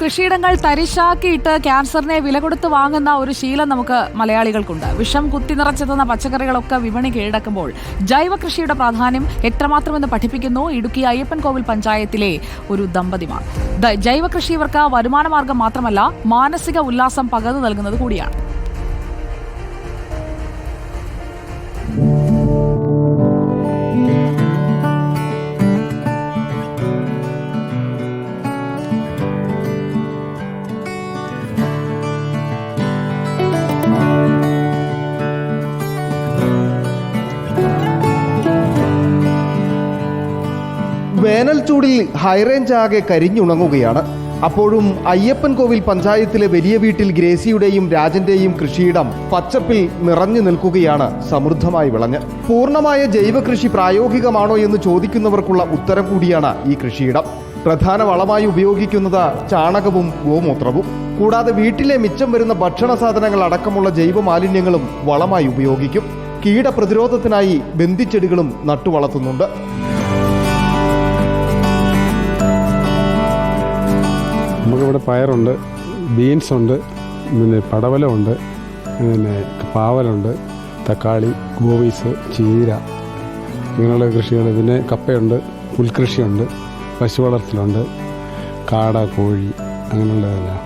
കൃഷിയിടങ്ങൾ തരിശാക്കിയിട്ട് ക്യാൻസറിനെ വില കൊടുത്ത് വാങ്ങുന്ന ഒരു ശീലം നമുക്ക് മലയാളികൾക്കുണ്ട്. വിഷം കുത്തി നിറച്ചെത്തുന്ന പച്ചക്കറികളൊക്കെ വിപണി കീഴടക്കുമ്പോൾ ജൈവ കൃഷിയുടെ പ്രാധാന്യം എത്രമാത്രമെന്ന് പഠിപ്പിക്കുന്നു ഇടുക്കി അയ്യപ്പൻകോവിൽ പഞ്ചായത്തിലെ ഒരു ദമ്പതിമാർ. ജൈവ കൃഷി ഇവർക്ക് വരുമാന മാർഗം മാത്രമല്ല മാനസിക ഉല്ലാസം പകർന്നു നൽകുന്നത് കൂടിയാണ്. വേനൽ ചൂടിൽ ഹൈറേഞ്ച് ആകെ കരിഞ്ഞുണങ്ങുകയാണ്. അപ്പോഴും അയ്യപ്പൻ കോവിൽ പഞ്ചായത്തിലെ വലിയ വീട്ടിൽ ഗ്രേസിയുടെയും രാജന്റെയും കൃഷിയിടം പച്ചപ്പിൽ നിറഞ്ഞു നിൽക്കുകയാണ് സമൃദ്ധമായി വിളഞ്ഞ്. പൂർണമായ ജൈവ കൃഷി പ്രായോഗികമാണോ എന്ന് ചോദിക്കുന്നവർക്കുള്ള ഉത്തരം കൂടിയാണ് ഈ കൃഷിയിടം. പ്രധാന വളമായി ഉപയോഗിക്കുന്നത് ചാണകവും ഗോമൂത്രവും. കൂടാതെ വീട്ടിലെ മിച്ചം വരുന്ന ഭക്ഷണ സാധനങ്ങൾ അടക്കമുള്ള ജൈവ മാലിന്യങ്ങളും വളമായി ഉപയോഗിക്കും. കീടപ്രതിരോധത്തിനായി ബന്ധിച്ചെടികളും നട്ടുവളർത്തുന്നുണ്ട്. നമുക്കിവിടെ പയറുണ്ട് ബീൻസ് ഉണ്ട് പിന്നെ പടവലമുണ്ട് പിന്നെ പാവലുണ്ട് തക്കാളി ഗോവീസ് ചീര ഇങ്ങനെയുള്ള കൃഷികൾ. പിന്നെ കപ്പയുണ്ട് പുൽകൃഷിയുണ്ട് പശു വളർത്തലുണ്ട് കാട കോഴി അങ്ങനെയുള്ളതെല്ലാം.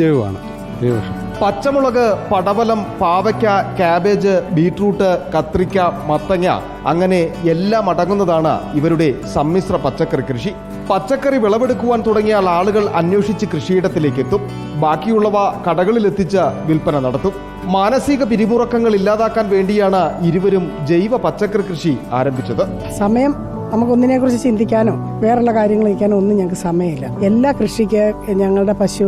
ജൈവമാണ്. ജൈവകൃഷി പച്ചമുളക് പടവലം പാവയ്ക്ക കാബേജ് ബീട്രൂട്ട് കത്രിക്ക മത്തങ്ങ അങ്ങനെ എല്ലാം അടങ്ങുന്നതാണ് ഇവരുടെ സമ്മിശ്ര പച്ചക്കറി കൃഷി. പച്ചക്കറി വിളവെടുക്കുവാൻ തുടങ്ങിയാൽ ആളുകൾ അന്വേഷിച്ച് കൃഷിയിടത്തിലേക്ക് എത്തും ബാക്കിയുള്ളവ കടകളിൽ എത്തിച്ച് വിൽപ്പന നടത്തും. മാനസിക പിരിമുറക്കങ്ങൾ ഇല്ലാതാക്കാൻ വേണ്ടിയാണ് ഇരുവരും ജൈവ പച്ചക്കറി കൃഷി ആരംഭിച്ചത്. സമയം നമുക്കൊന്നിനെ കുറിച്ച് ചിന്തിക്കാനോ വേറെയുള്ള കാര്യങ്ങൾ ചെയ്യാനോ ഒന്നും ഞങ്ങൾക്ക് സമയമില്ല. എല്ലാ കൃഷിക്ക് ഞങ്ങളുടെ പശു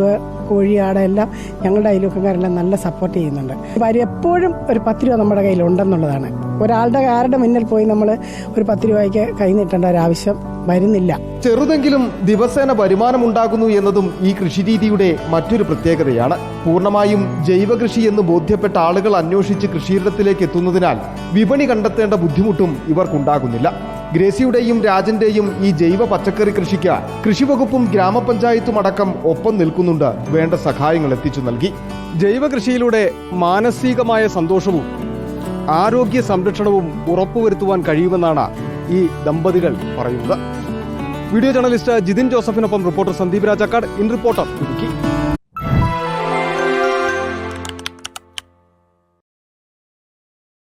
കോഴി ആട് എല്ലാം ഞങ്ങളുടെ അയൽവക്കക്കാരെല്ലാം നല്ല സപ്പോർട്ട് ചെയ്യുന്നുണ്ട്. അപ്പം എപ്പോഴും ഒരു പത്ത് രൂപ നമ്മുടെ കയ്യിൽ ഉണ്ടെന്നുള്ളതാണ്. ഒരാളുടെ ആരുടെ മുന്നിൽ പോയി നമ്മൾ ഒരു പത്ത് രൂപയ്ക്ക് കൈ നീട്ടേണ്ട ഒരു ആവശ്യം വരുന്നില്ല. ചെറുതെങ്കിലും ദിവസേന വരുമാനമുണ്ടാകുന്നു എന്നതും ഈ കൃഷിരീതിയുടെ മറ്റൊരു പ്രത്യേകതയാണ്. പൂർണമായും ജൈവ കൃഷി എന്ന് ബോധ്യപ്പെട്ട ആളുകൾ അന്വേഷിച്ച് കൃഷിയിടത്തിലേക്ക് എത്തുന്നതിനാൽ വിപണി കണ്ടെത്തേണ്ട ബുദ്ധിമുട്ടും ഇവർക്കുണ്ടാകുന്നില്ല. ഗ്രേസിയുടെയും രാജന്റെയും ഈ ജൈവ പച്ചക്കറി കൃഷിക്ക് കൃഷിവകുപ്പും ഗ്രാമപഞ്ചായത്തും അടക്കം ഒപ്പം നിൽക്കുന്നുണ്ട്. വേണ്ട സഹായങ്ങൾ എത്തിച്ചു നൽകി. ജൈവ കൃഷിയിലൂടെ മാനസികമായ സന്തോഷവും ആരോഗ്യ സംരക്ഷണവും ഉറപ്പുവരുത്തുവാൻ കഴിയുമെന്നാണ് ഈ ദമ്പതികൾ പറയുന്നത്. Video journalist Jithin ജോസഫിനൊപ്പം reporter Sandeep Rajakkad. In reporter Idukki.